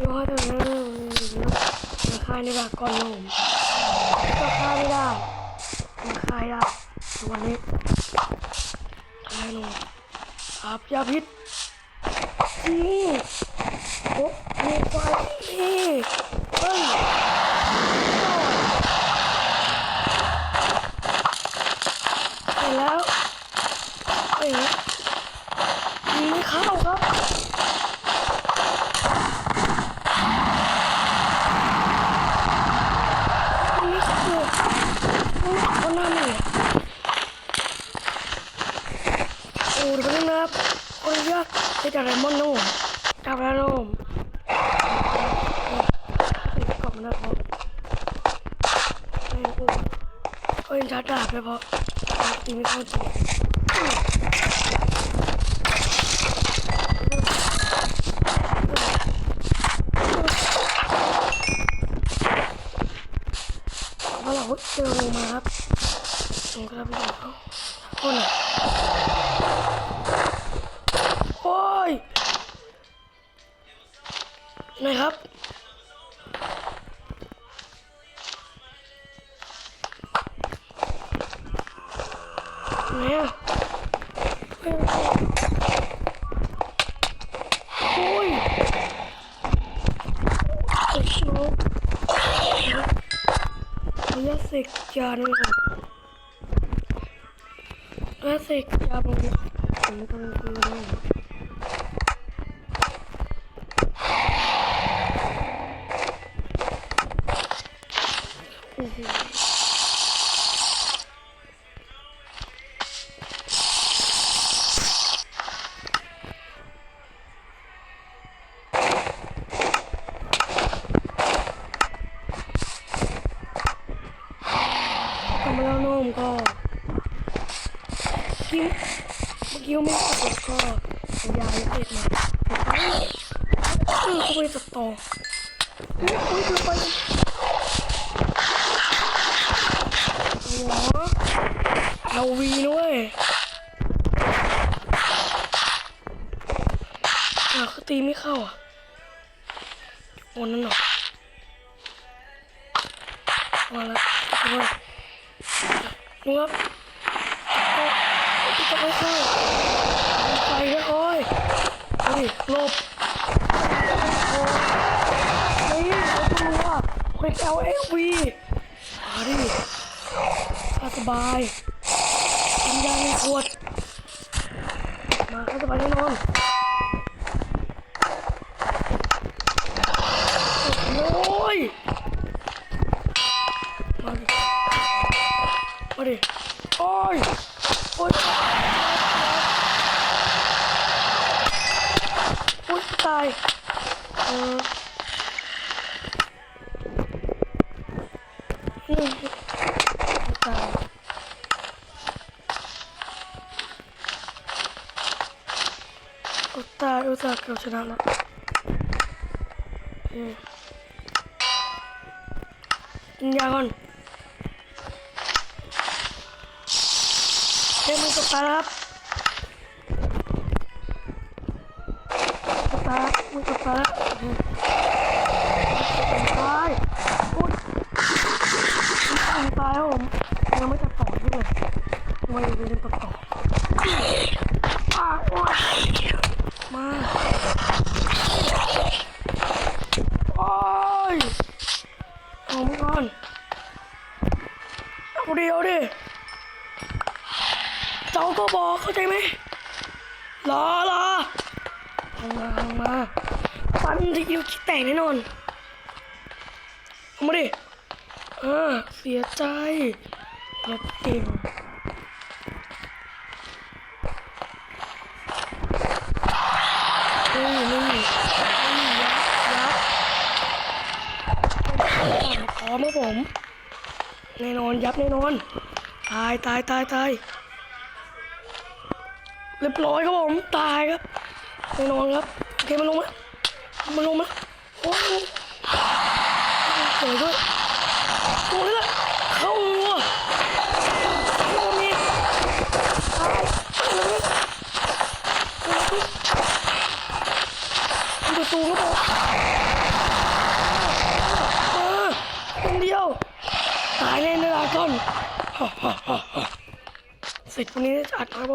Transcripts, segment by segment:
ยู่ให้ถึงเรื่องมาคายในแบบก่อนลงก็คายไม่ได้มาคายได้วันนี้คายลงอาบยาพิษนี่โอ้มีไฟนี่เฮ้ยไปแล้วเอ้ยยิงไม่เข้าครับ นี่คือคนหน้านี่ โอ้ดูนี่นะครับคนยากที่จะไรมอนนุ่มจับแล้วนุ่มกลับมาแล้วพอไม่พูดก็ยังชัดดาบเลยเพราะตีไม่เข้าจริงเราเจอลงมาครับลงกระบี่เขาคนอะ ยไหนครับไหนอะเฮ้ยโอ้ยไอ้ชูพยาเสกยานี่ครับพยาเสกยาบางทีผมไม่ต้องคุยเล กิ้วเมื่อกี้ไม่กดก็ยาเล็กมาเออเขาไปตัดต่ออุ้ยอุ้ยคือไปหัวเราวีด้วยอะคือตีไม่เข้าอะโอนนั่นหรอมาแล้วด้วยดูครับ จะไม่เข้าไปนะโอ้ยดูดิหลบโอ้ยนี่เราต้องรู้ว่าเป็น L F V มาดิถ้าสบายกินยาหนึ่งขวด มาถ้าสบายแน่นอนโอ้ยมาดิมาดิโอ้ย โอ้ยโอ้ยตาย เอออืมตายโอ้ตายอุตส่าห์เกือบชนะแล้วเออกินยาก่อน เฮ้ยมึงตกตาแล้วครับตกตามึงตกตาแล้วตายพูดมึงตายแล้วผมยังไม่ตัดต่อที่เลยทำไมอยู่ดีๆตัดต่ออะโอ๊ยมาโอ้ยเอามึงก่อนเอาดิเอาดิ เจ้าก็บอก เข้าใจไหมรอรอเอามาเอามาฟันที่อยู่คิดแตกแน่นอนเอามาดิอ่าเสียใจลบเก่งนี่นี่นี่ยับยับพร้อมครับผมแน่นอนยับแน่นอน ตายตายตายตาย เรียบร้อยครับผมตายครับแน่นอนครับโอเคมันลงมามันลงมาโอ้โหสวยด้วยโอ้ยละเข้าหัวเข้ามีตายตายเลยดูตัวตูครับผมเออคนเดียวตายแน่นะก่อนฮ่าฮ่าฮ่าฮ่าเสร็จวันนี้ได้จัดนะครับผ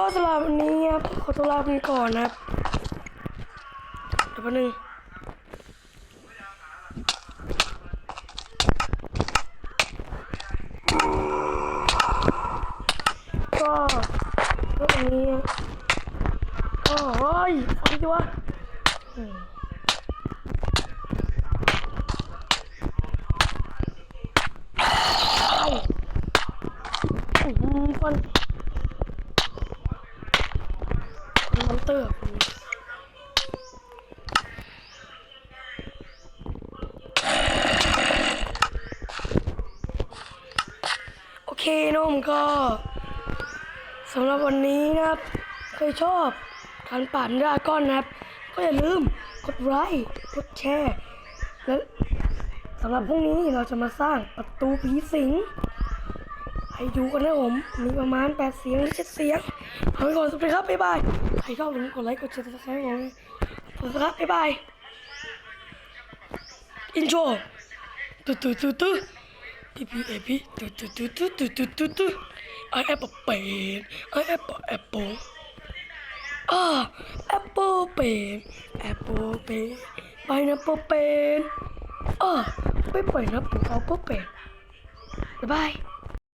ก็สำหรับวันนี้ครับขอตัวลาไปก่อนนะครับเดี๋ยวแป๊บนึงก็ก็วันนี้โอ้ยฟังดิวะอืมเอ้าอื้อหือฟันฟันมอนเตอร์โอเคน้อง ก็สำหรับวันนี้นะครับใครชอบการป่านดราก้อนนะครับ ก็อย่าลืมกดไลค์กดแชร์และสำหรับพรุ่งนี้เราจะมาสร้างประตูผีสิงให้ดูกันนะผมมีประมาณ 8 เสียงหรือ7เสียงเอาไปก่อนสวัสดีครับ บ๊ายบาย ใครชอบอย่าลืมกดไลค์กดแชร์ติดตามผมสวัสดีครับ บ๊ายบาย อินโทรตุ๊ตุ๊ตุ๊ตุ๊ P P A P ตุ๊ตุ๊ตุ๊ตุ๊ตุ๊ตุ๊ตุ๊ตุ๊ I am a pen I am a apple อ่า apple pen apple pen pineapple pen อ่าไม่ปล่อยนะผมเอา apple pen บ๊ายบาย